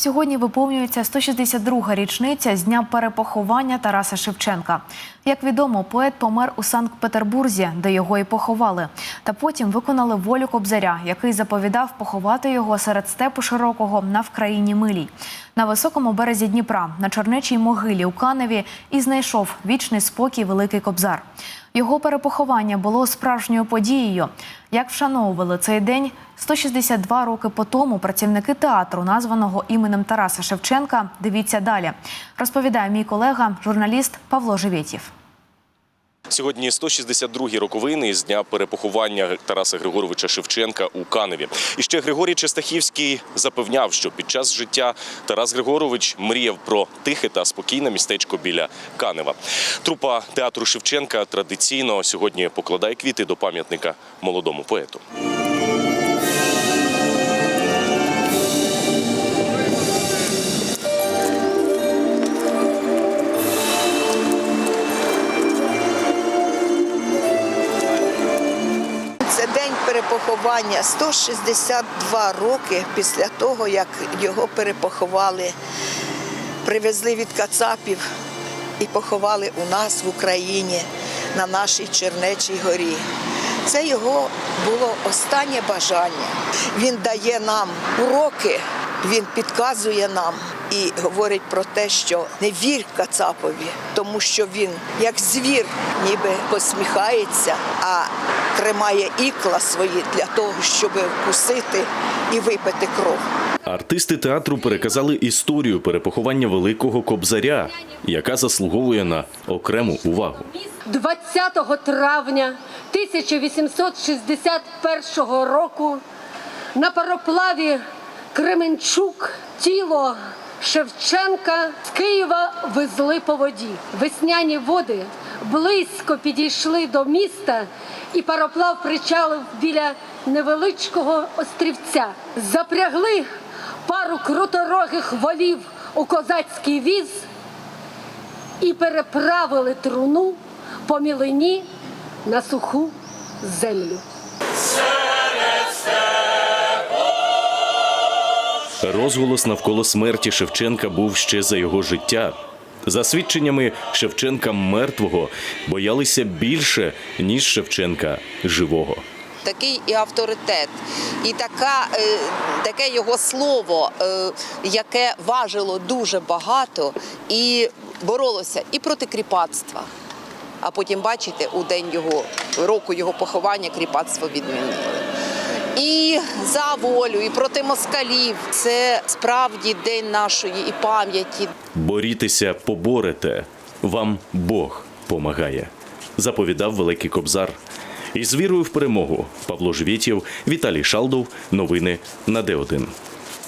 Сьогодні виповнюється 162-га річниця з дня перепоховання Тараса Шевченка. Як відомо, поет помер у Санкт-Петербурзі, де його і поховали. Та потім виконали волю Кобзаря, який заповідав поховати його серед степу широкого на Вкраїні милій. На високому березі Дніпра, на Чорнечій могилі у Каневі, і знайшов вічний спокій Великий Кобзар. Його перепоховання було справжньою подією. Як вшановували цей день 162 роки по тому працівники театру, названого іменем Тараса Шевченка, дивіться далі. Розповідає мій колега, журналіст Павло Живєтєв. Сьогодні 162-гі роковини з дня перепоховання Тараса Григоровича Шевченка у Каневі. І ще Григорій Честахівський запевняв, що під час життя Тарас Григорович мріяв про тихе та спокійне містечко біля Канева. Трупа театру Шевченка традиційно сьогодні покладає квіти до пам'ятника молодому поету. Перепоховання 162 роки після того, як його перепоховали, привезли від Кацапів і поховали у нас в Україні на нашій Чернечій горі. Це його було останнє бажання. Він дає нам уроки, він підказує нам і говорить про те, що не вір Кацапові, тому що він як звір, ніби посміхається, а тримає ікла свої для того, щоб вкусити і випити кров. Артисти театру переказали історію перепоховання великого кобзаря, яка заслуговує на окрему увагу. 20 травня 1861 року на пароплаві Кременчук тіло Шевченка з Києва везли по воді. Весняні води близько підійшли до міста, і пароплав причалив біля невеличкого острівця. Запрягли пару круторогих волів у козацький віз і переправили труну по мілині на суху землю. Розголос навколо смерті Шевченка був ще за його життя. За свідченнями Шевченка мертвого боялися більше, ніж Шевченка живого. такий і авторитет, і така, е, таке його слово, е, яке важило дуже багато і боролося і проти кріпацтва. А потім, бачите, у день його року його поховання кріпацтво відмінили. І за волю, і проти москалів. Це справді день нашої і пам'яті, Борітеся, поборете, вам Бог помагає, заповідав Великий Кобзар. І з вірою в перемогу Павло Жвєтєв, Віталій Шалдов. Новини на Д1.